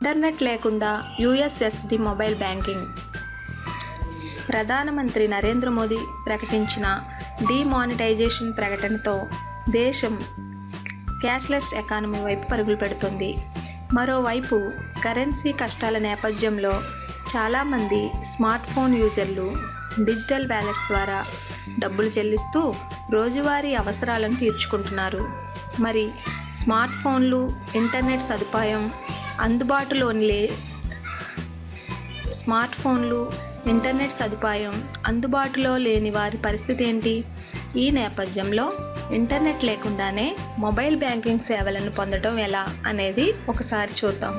Internet లేకుండా USSD mobile banking. ప్రధానమంత్రి నరేంద్ర మోదీ ప్రకటించిన డిమానిటైజేషన్ ప్రకటనతో దేశం క్యాష్లెస్ ఎకానమీ వైపు పరుగులు పెడుతుంది. మరోవైపు కరెన్సీ కష్టాల నేపథ్యంలో చాలామంది స్మార్ట్ ఫోన్ యూజర్లు డిజిటల్ వ్యాలెట్స్ ద్వారా డబ్బులు చెల్లిస్తూ రోజువారీ అవసరాలను తీర్చుకుంటున్నారు. మరి స్మార్ట్ ఫోన్లు ఇంటర్నెట్ సదుపాయం అందుబాటులోని లే స్మార్ట్ ఫోన్లు ఇంటర్నెట్ సదుపాయం అందుబాటులో లేని వారి పరిస్థితి ఏంటి? ఈ నేపథ్యంలో ఇంటర్నెట్ లేకుండానే మొబైల్ బ్యాంకింగ్ సేవలను పొందడం ఎలా అనేది ఒకసారి చూద్దాం.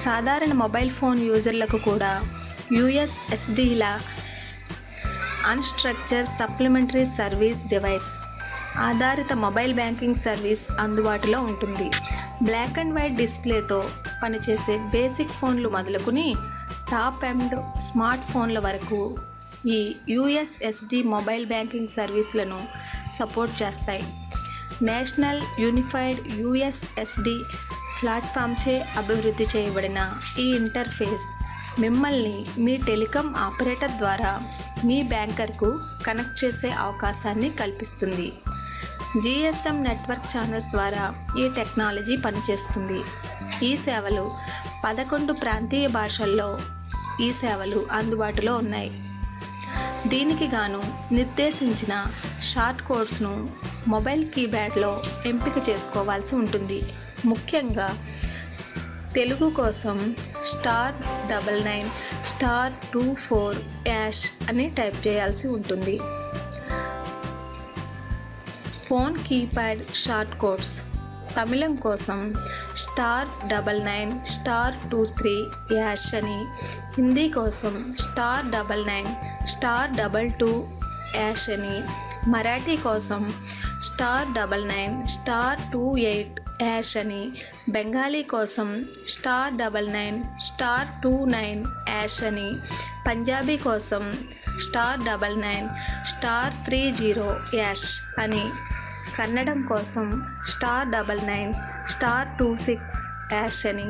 సాధారణ మొబైల్ ఫోన్ యూజర్లకు కూడా యుఎస్ఎస్డిల అన్స్ట్రక్చర్ సప్లిమెంటరీ సర్వీస్ డివైస్ ఆధారిత మొబైల్ బ్యాంకింగ్ సర్వీస్ అందుబాటులో ఉంటుంది. బ్లాక్ అండ్ వైట్ డిస్ప్లేతో పనిచేసే బేసిక్ ఫోన్లు మొదలుకుని టాప్ అండ్ స్మార్ట్ ఫోన్ల వరకు ఈ యుఎస్ఎస్డి మొబైల్ బ్యాంకింగ్ సర్వీసులను సపోర్ట్ చేస్తాయి. నేషనల్ యూనిఫైడ్ యుఎస్ఎస్డి ప్లాట్ఫామ్చే అభివృద్ధి చేయబడిన ఈ ఇంటర్ఫేస్ మిమ్మల్ని మీ టెలికాం ఆపరేటర్ ద్వారా మీ బ్యాంకర్కు కనెక్ట్ చేసే అవకాశాన్ని కల్పిస్తుంది. జిఎస్ఎం నెట్వర్క్ ఛానల్స్ ద్వారా ఈ టెక్నాలజీ పనిచేస్తుంది. ఈ సేవలు పదకొండు ప్రాంతీయ భాషల్లో ఈ సేవలు అందుబాటులో ఉన్నాయి. దీనికి గాను నిర్దేశించిన షార్ట్ కోడ్స్ను మొబైల్ కీప్యాడ్లో ఎంపిక చేసుకోవాల్సి ఉంటుంది. ముఖ్యంగా తెలుగు కోసం star double nine star two four hash అని టైప్ చేయాల్సి ఉంటుంది. Phone keypad short codes Tamil కోసం star double nine star two three hash అని హిందీ కోసం star double nine star double two hash అని మరాఠీ కోసం star double nine star two eight hash అని బెంగాలీ కోసం star double nine star two nine hash అని పంజాబీ కోసం star double nine star three zero hash అని కన్నడం కోసం star double nine star two six hash అని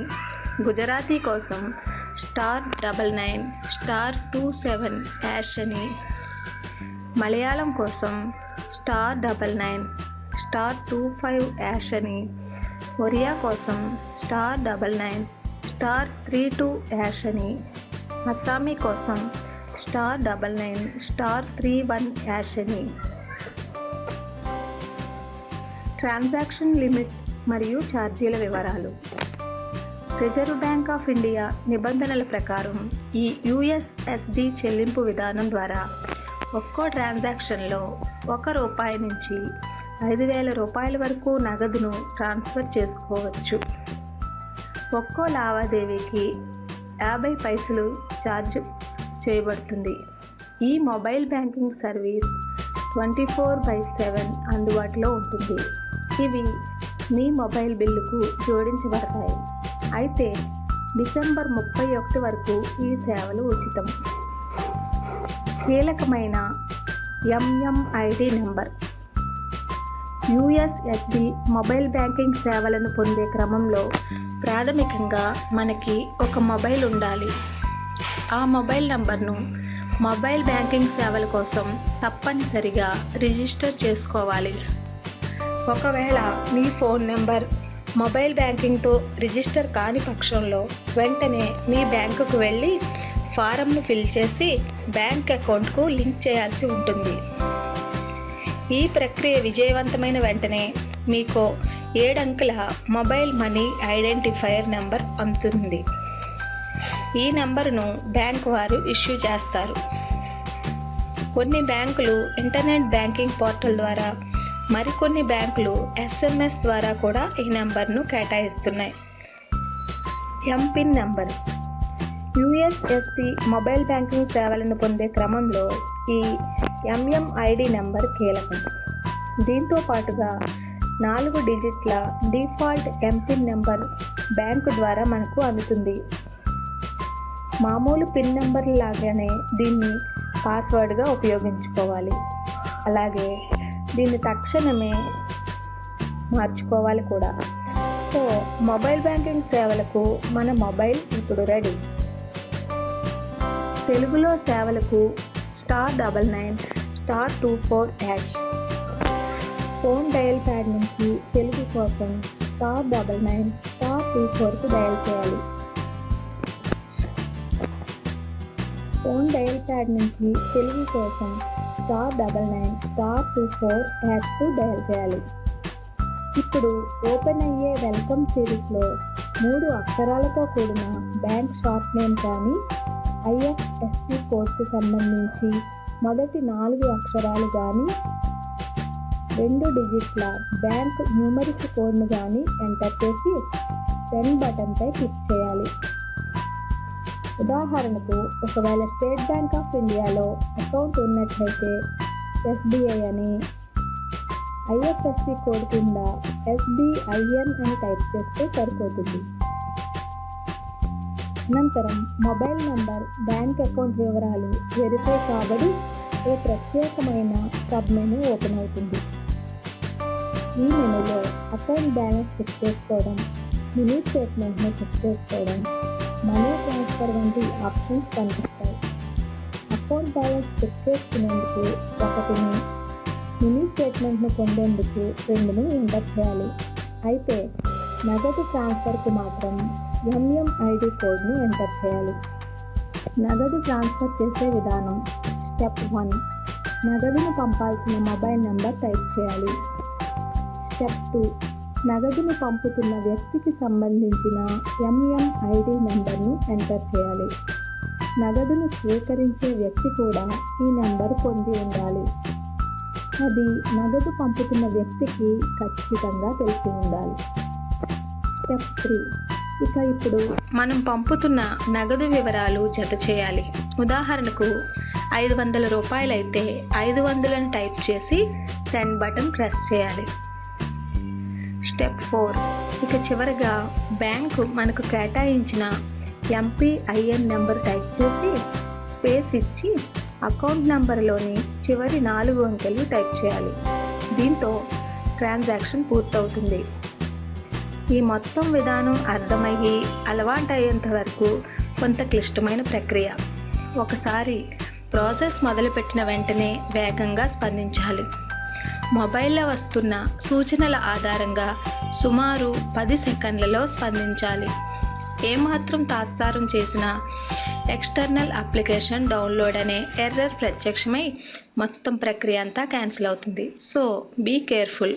గుజరాతీ కోసం star double nine star two seven hash అని మలయాళం కోసం star double nine star two five hash అని ఒరియా కోసం star double nine star three two hash అని అస్సామీ కోసం star double nine star three one hash అని transaction limit మరియు ఛార్జీల వివరాలు. రిజర్వ్ బ్యాంక్ ఆఫ్ ఇండియా నిబంధనల ప్రకారం ఈ యుఎస్ఎస్డి చెల్లింపు విధానం ద్వారా ఒక్కో ట్రాన్సాక్షన్లో ఒక రూపాయి నుంచి ఐదు వేల రూపాయల వరకు నగదును ట్రాన్స్ఫర్ చేసుకోవచ్చు. ఒక్కో లావాదేవీకి యాభై పైసలు ఛార్జ్ చేయబడుతుంది. ఈ mobile banking service twenty four by seven అందుబాటులో ఉంటుంది. ఇవి మీ మొబైల్ బిల్లుకు జోడించబడతాయి. అయితే డిసెంబర్ ముప్పై ఒకటి వరకు ఈ సేవలు ఉచితం. కీలకమైన MMID number. USSD mobile banking సేవలను పొందే క్రమంలో ప్రాథమికంగా మనకి ఒక మొబైల్ ఉండాలి. ఆ మొబైల్ నంబర్ను మొబైల్ బ్యాంకింగ్ సేవల కోసం తప్పనిసరిగా రిజిస్టర్ చేసుకోవాలి. ఒకవేళ మీ ఫోన్ నెంబర్ మొబైల్ బ్యాంకింగ్తో రిజిస్టర్ కాని పక్షంలో వెంటనే మీ బ్యాంకుకు వెళ్ళి ఫారంను ఫిల్ చేసి బ్యాంక్ అకౌంట్కు లింక్ చేయాల్సి ఉంటుంది. ఈ ప్రక్రియ విజయవంతమైన వెంటనే మీకు ఏడంకుల మొబైల్ మనీ ఐడెంటిఫైయర్ నెంబర్ అందుతుంది. ఈ నెంబర్ను బ్యాంక్ వారు ఇష్యూ చేస్తారు. కొన్ని బ్యాంకులు ఇంటర్నెట్ బ్యాంకింగ్ పోర్టల్ ద్వారా మరికొన్ని బ్యాంకులు ఎస్ఎంఎస్ ద్వారా కూడా ఈ నెంబర్ను కేటాయిస్తున్నాయి. MPIN number. USSD mobile banking సేవలను పొందే క్రమంలో ఈ ఎంఎంఐడి నెంబర్ కీలకం. దీంతో పాటుగా నాలుగు డిజిట్ల డిఫాల్ట్ ఎంపిన్ నెంబర్ బ్యాంకు ద్వారా మనకు అందుతుంది. మామూలు పిన్ నెంబర్ లాగానే దీన్ని పాస్వర్డ్గా ఉపయోగించుకోవాలి. అలాగే దీన్ని తక్షణమే మార్చుకోవాలి కూడా. సో మొబైల్ బ్యాంకింగ్ సేవలకు మన మొబైల్ ఇప్పుడు రెడీ. తెలుగులో సేవలకు star double nine star two four hash phone dial pad నుంచి తెలుగు కోసం star double nine star two ఫోర్కు డయల్ చేయాలి. ఫోన్ డయల్ ప్యాడ్ నుంచి తెలుగు కోసం star double nine star two four హ్యాష్కు dial చేయాలి. ఇప్పుడు ఓపెన్ అయ్యే వెల్కమ్ సిరీస్లో మూడు అక్షరాలతో కూడిన బ్యాంక్ షార్ట్ నేమ్ కానీ ఐఎఫ్ఎస్సి కోడ్కు సంబంధించి మొదటి నాలుగు అక్షరాలు కానీ రెండు డిజిట్ల బ్యాంక్ న్యూమరిక్ కోడ్ను కానీ ఎంటర్ చేసి సెండ్ బటన్పై క్లిక్ చేయాలి. ఉదాహరణకు ఒకవేళ స్టేట్ బ్యాంక్ ఆఫ్ ఇండియాలో అకౌంట్ ఉన్నట్లయితే ఎస్బీఐ అని ఐఎఫ్ఎస్సి కోడ్ కింద ఎస్బీఐఎన్ అని టైప్ చేస్తే సరిపోతుంది. అనంతరం మొబైల్ నంబర్ బ్యాంక్ అకౌంట్ వివరాలు వెరిఫై కాబడి ఓ ప్రత్యేకమైన సబ్ మెనూ ఓపెన్ అవుతుంది. ఈ మెనూలో అకౌంట్ బ్యాలెన్స్ చెక్ చేసుకోవడం మినీ స్టేట్మెంట్ను చెక్ చేసుకోవడం మనీ ట్రాన్స్ఫర్ వంటి ఆప్షన్స్ కనిపిస్తాయి. అకౌంట్ బ్యాలెన్స్ చెక్ చేసుకునేందుకు ఒకటిని మినీ స్టేట్మెంట్ను పొందేందుకు రెండును ఎంటర్ చేయాలి. అయితే నగదు ట్రాన్స్ఫర్కు మాత్రం ఎంఎంఐడి కోడ్ను ఎంటర్ చేయాలి. నగదు ట్రాన్స్ఫర్ చేసే విధానం స్టెప్ వన్. నగదును పంపాల్సిన మొబైల్ నెంబర్ టైప్ చేయాలి. Step two. నగదును పంపుతున్న వ్యక్తికి సంబంధించిన ఎంఎంఐడి నెంబర్ను ఎంటర్ చేయాలి. నగదును స్వీకరించే వ్యక్తి కూడా ఈ నెంబర్ పొంది ఉండాలి. అది నగదు పంపుతున్న వ్యక్తికి ఖచ్చితంగా తెలిసి ఉండాలి. Step three. ఇక ఇప్పుడు మనం పంపుతున్న నగదు వివరాలు జత చేయాలి. ఉదాహరణకు ఐదు వందల రూపాయలైతే ఐదు వందలను టైప్ చేసి సెండ్ బటన్ ప్రెస్ చేయాలి. Step four. ఇక చివరగా బ్యాంకు మనకు కేటాయించిన ఎంపీఐఎన్ నెంబర్ టైప్ చేసి స్పేస్ ఇచ్చి అకౌంట్ నెంబర్లోని చివరి నాలుగు అంకెలు టైప్ చేయాలి. దీంతో ట్రాన్సాక్షన్ పూర్తవుతుంది. ఈ మొత్తం విధానం అర్థమయ్యి అలవాటయ్యేంత వరకు కొంత క్లిష్టమైన ప్రక్రియ. ఒకసారి ప్రాసెస్ మొదలుపెట్టిన వెంటనే వేగంగా స్పందించాలి. మొబైల్లో వస్తున్న సూచనల ఆధారంగా సుమారు పది సెకండ్లలో స్పందించాలి. ఏమాత్రం తాత్సారం చేసినా ఎక్స్టర్నల్ అప్లికేషన్ డౌన్లోడ్ అనే ఎర్రర్ ప్రత్యక్షమై మొత్తం ప్రక్రియ అంతా క్యాన్సిల్ అవుతుంది. So be careful.